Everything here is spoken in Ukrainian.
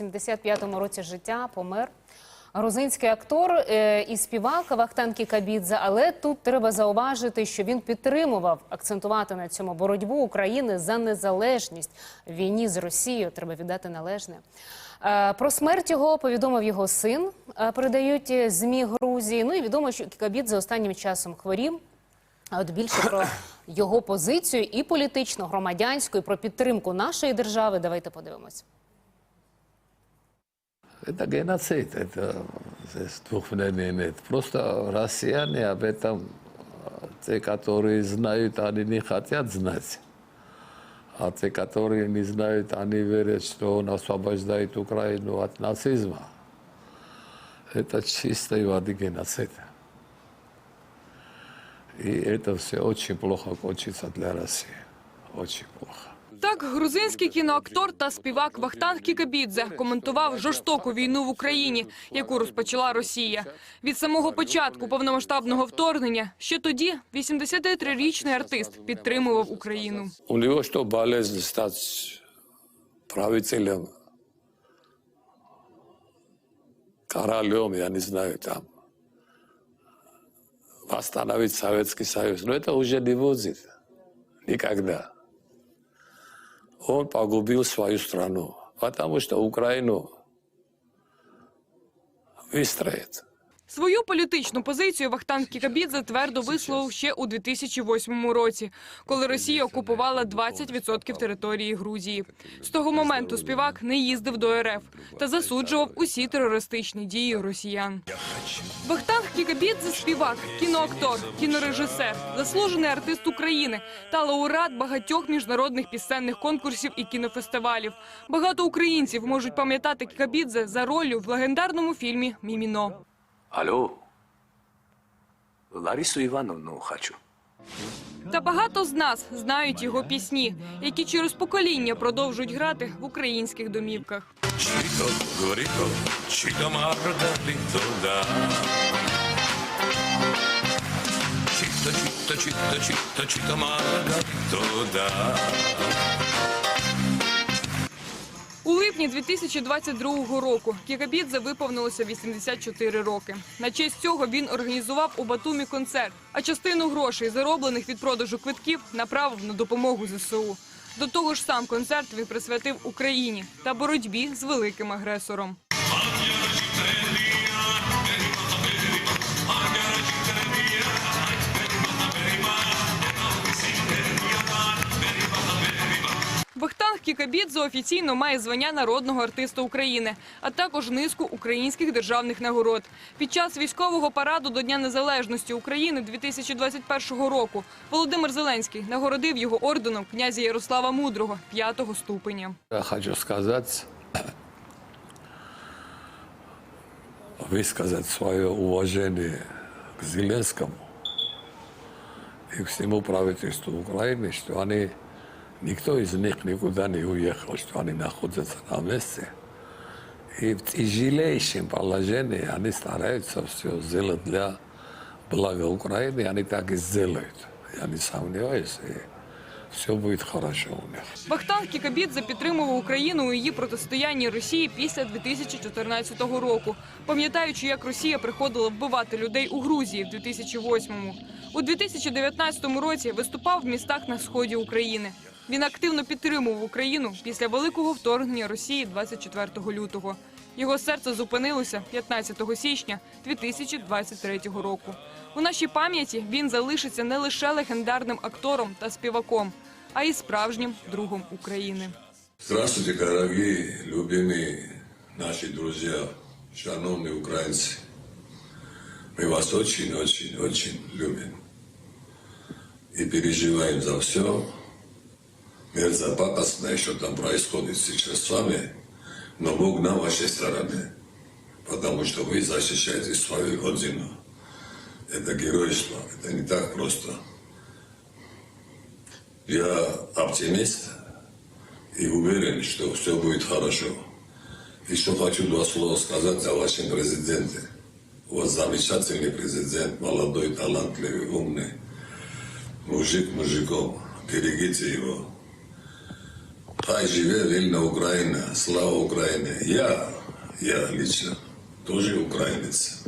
75-му році життя помер. Грузинський актор е, і співак Вахтан Кікабідзе, але тут треба зауважити, що він підтримував акцентувати на цьому боротьбу України за незалежність в війні з Росією. Треба віддати належне. Е, Про смерть його повідомив його син. е, Передають змі Грузії. Ну і відомо, що Кікабідзе останнім часом хворів. А от більше про його позицію і політичну, громадянську, і про підтримку нашої держави. Давайте подивимось Это геноцид, это здесь двух мнений нет. Просто россияне об этом, э, те, которые знают, они не хотят знать. А те, которые не знают, они верят, что он освобождает Украину от нацизма. Это чистой воды геноцид. И это все очень плохо кончится для России. Очень плохо. Так, грузинський кіноактор та співак Вахтанг Кікабідзе коментував жорстоку війну в Україні, яку розпочала Росія. Від самого початку повномасштабного вторгнення ще тоді 83-річний артист підтримував Україну. У него что, болезнь стать правителем, королем, я не знаю, там, восстановить Советский Союз. Но это уже не будет. Никогда. Он погубил свою страну, потому что Украину выстроит. Свою політичну позицію Вахтанг Кікабідзе твердо висловив ще у 2008 році, коли Росія окупувала 20% території Грузії. З того моменту співак не їздив до РФ та засуджував усі терористичні дії росіян. Вахтанг Кікабідзе – співак, кіноактор, кінорежисер, заслужений артист України та лауреат багатьох міжнародних пісенних конкурсів і кінофестивалів. Багато українців можуть пам'ятати Кікабідзе за ролью в легендарному фільмі «Міміно». Алло. Ларису Ивановну хочу. Та багато з нас знають його пісні, які через покоління продовжують грати в українських домівках. Чито горито, чито маргалито, да. Чито, чито, чито, чито, чито маргалито, да. У липні 2022 року Кікабідзе виповнилося 84 роки. На честь цього він організував у Батумі концерт, а частину грошей, зароблених від продажу квитків, направив на допомогу ЗСУ. До того ж, сам концерт він присвятив Україні та боротьбі з великим агресором. Кікабідзе офіційно має звання народного артиста України, а також низку українських державних нагород. Під час військового параду до Дня Незалежності України 2021 року Володимир Зеленський нагородив його орденом князя Ярослава Мудрого п'ятого ступеня. Я хочу сказать, высказать свое уважение к Зеленскому и к всему правительству Украины, что они, никто из них никуда не уехал, что они находятся на месте. И в тяжелейшем положении они стараются все сделать для блага Украины, они так и сделают. Я не сомневаюсь, и все будет хорошо у них. Бахтанг Кікабідзе підтримував Україну у її протистоянні Росії після 2014 року, пам'ятаючи, як Росія приходила вбивати людей у Грузії в 2008-му. У 2019 році виступав в містах на сході України. Він активно підтримував Україну після великого вторгнення Росії 24 лютого. Його серце зупинилося 15 січня 2023 року. У нашій пам'яті він залишиться не лише легендарним актором та співаком, а й справжнім другом України. Здравствуйте, дорогие, любимые наши друзья, шановные украинцы. Мы вас очень-очень-очень любим. И переживаем за все. Мерзопакостное, что там происходит сейчас с вами, но Бог на вашей стороне, потому что вы защищаете свою родину. Это геройство, это не так просто. Я оптимист, и уверен, что все будет хорошо. Еще хочу два слова сказать о вашем президенте. У вас замечательный президент, молодой, талантливый, умный. Мужик мужиком. Берегите его. Хай живе вільна Україна, слава Україні. Я, я лично, теж українець.